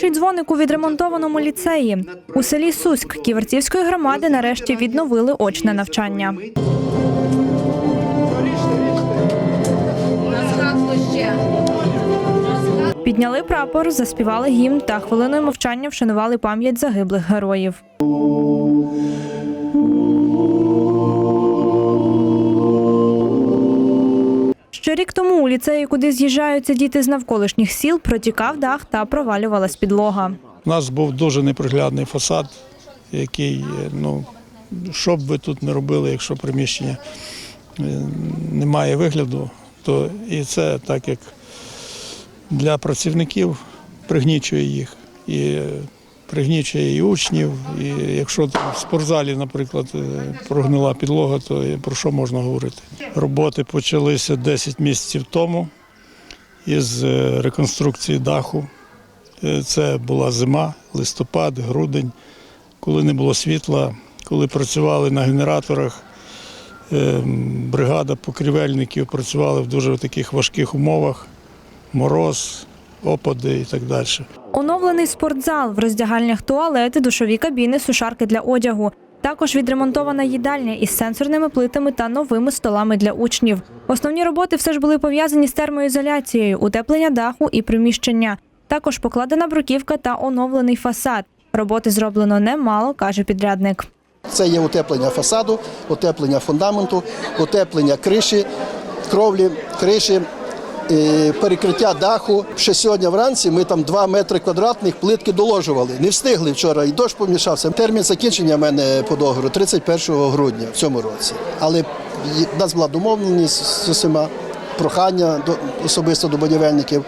Перший дзвоник у відремонтованому ліцеї у селі Суськ Ківерцівської громади нарешті відновили очне навчання. Підняли прапор, заспівали гімн та хвилиною мовчання вшанували пам'ять загиблих героїв. Ще рік тому у ліцеї, куди з'їжджаються діти з навколишніх сіл, протікав дах та провалювалась підлога. У нас був дуже неприглядний фасад, який, ну, що б ви тут не робили, якщо приміщення е, не має вигляду, то і це так як для працівників пригнічує їх. І е, пригнічує і учнів. І якщо в спортзалі, наприклад, е, прогнила підлога, то про що можна говорити? Роботи почалися 10 місяців тому із е, реконструкції даху. Е, Це була зима, листопад, грудень, коли не було світла, коли працювали на генераторах. е, Бригада покрівельників працювала в дуже таких важких умовах, мороз, опади і так далі. Оновлений спортзал в роздягальнях туалети, душові кабіни, сушарки для одягу. Також відремонтована їдальня із сенсорними плитами та новими столами для учнів. Основні роботи все ж були пов'язані з термоізоляцією, утеплення даху і приміщення. Також покладена бруківка та оновлений фасад. Роботи зроблено немало, каже підрядник. Це є утеплення фасаду, утеплення фундаменту, утеплення криші, кровлі, криші, перекриття даху. Ще сьогодні вранці ми там 2 метри квадратних плитки доложували. Не встигли вчора, і дощ помішався. Термін закінчення в мене по договору 31 грудня в цьому році. Але в нас була домовленість з усіма, прохання до, особисто до будівельників.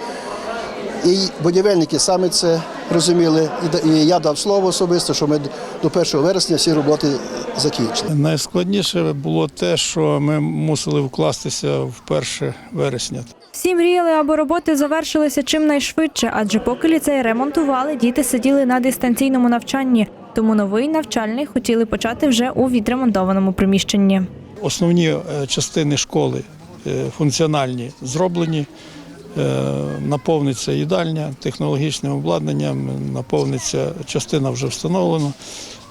І будівельники самі це розуміли. І я дав слово особисто, що ми до 1 вересня всі роботи закінчили. Найскладніше було те, що ми мусили вкластися в 1 вересня. Всі мріяли, аби роботи завершилися чимнайшвидше, адже поки ліцей ремонтували, діти сиділи на дистанційному навчанні. Тому новий навчальний хотіли почати вже у відремонтованому приміщенні. Основні е, частини школи е, функціональні зроблені. Е, Наповниться їдальня технологічним обладнанням, наповниться частина вже встановлена,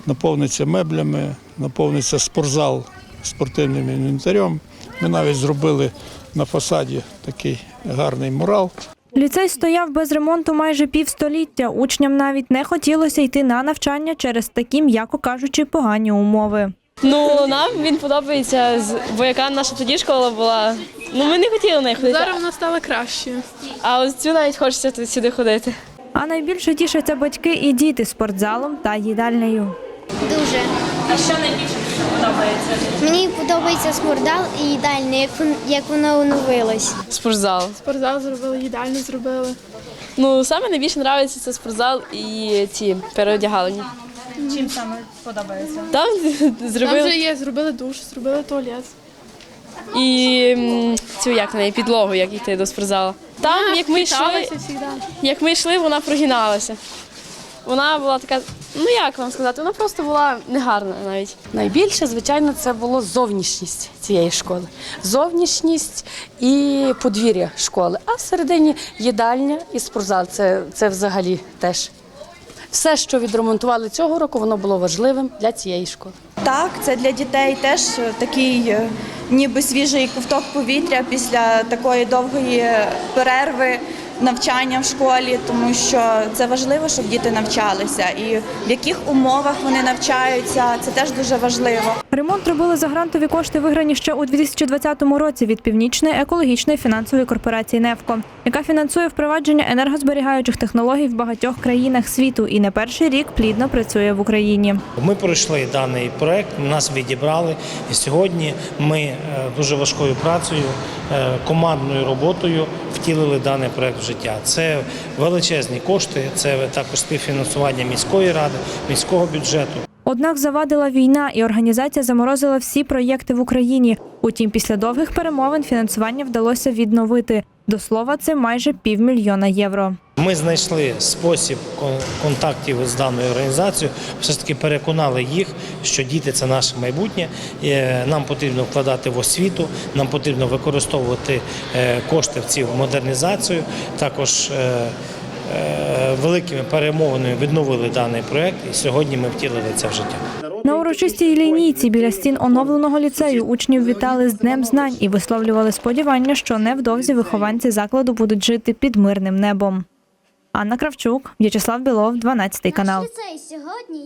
наповниться меблями, наповниться спортзал спортивним інвентарем. Ми навіть зробили на фасаді такий гарний мурал. Ліцей стояв без ремонту майже півстоліття. Учням навіть не хотілося йти на навчання через такі, м'яко кажучи, погані умови. Ну нам він подобається, бо яка наша тоді школа була. Ну ми не хотіли на неї ходити. Зараз вона стала кращою. А ось цю навіть хочеться тут сюди ходити. А найбільше тішаться батьки і діти спортзалом та їдальнею. Дуже. А що найбільше подобається? Мені подобається смордал і їдальня, як як воно оновилось. Спортзал. Спортзал зробили, їдальню зробили. Ну саме найбільше подобається це спортзал і ці переодягалені. Чим саме подобається? Там Там зробили вже є, зробили душ, зробили туалет. і цю як на неї підлогу, як йти до спортзалу. Там, як ми йшли, як ми йшли, вона прогиналася. Вона була така, ну як вам сказати, вона просто була негарна навіть. Найбільше, звичайно, це було зовнішність цієї школи. Зовнішність і подвір'я школи. А всередині їдальня і спортзал це, це взагалі теж. Все, що відремонтували цього року, воно було важливим для цієї школи. Так, це для дітей теж такий е, ніби свіжий ковток повітря після такої довгої перерви навчання в школі, тому що це важливо, щоб діти навчалися. І в яких умовах вони навчаються, це теж дуже важливо. Ремонт робили за грантові кошти, виграні ще у 2020 році від північної екологічної фінансової корпорації «Невко», яка фінансує впровадження енергозберігаючих технологій в багатьох країнах світу і не перший рік плідно працює в Україні. Ми пройшли даний проект, нас відібрали, і сьогодні ми е, дуже важкою працею, е, командною роботою втілили даний проект в життя. Це величезні кошти, це також співфінансування міської ради, міського бюджету. Однак завадила війна, і організація заморозила всі проєкти в Україні. Утім, після довгих перемовин фінансування вдалося відновити. До слова, це майже півмільйона євро. Ми знайшли спосіб контактів з даною організацією. Все ж таки переконали їх, що діти це наше майбутнє. Е, Нам потрібно вкладати в освіту, нам потрібно використовувати е, кошти в цю модернізацію. Також е, великими перемовинами відновили даний проект, і сьогодні ми втілили це в життя. На урочистій лінійці біля стін оновленого ліцею учнів вітали з Днем знань і висловлювали сподівання, що невдовзі вихованці закладу будуть жити під мирним небом. Анна Кравчук, В'ячеслав Білов, 12 канал.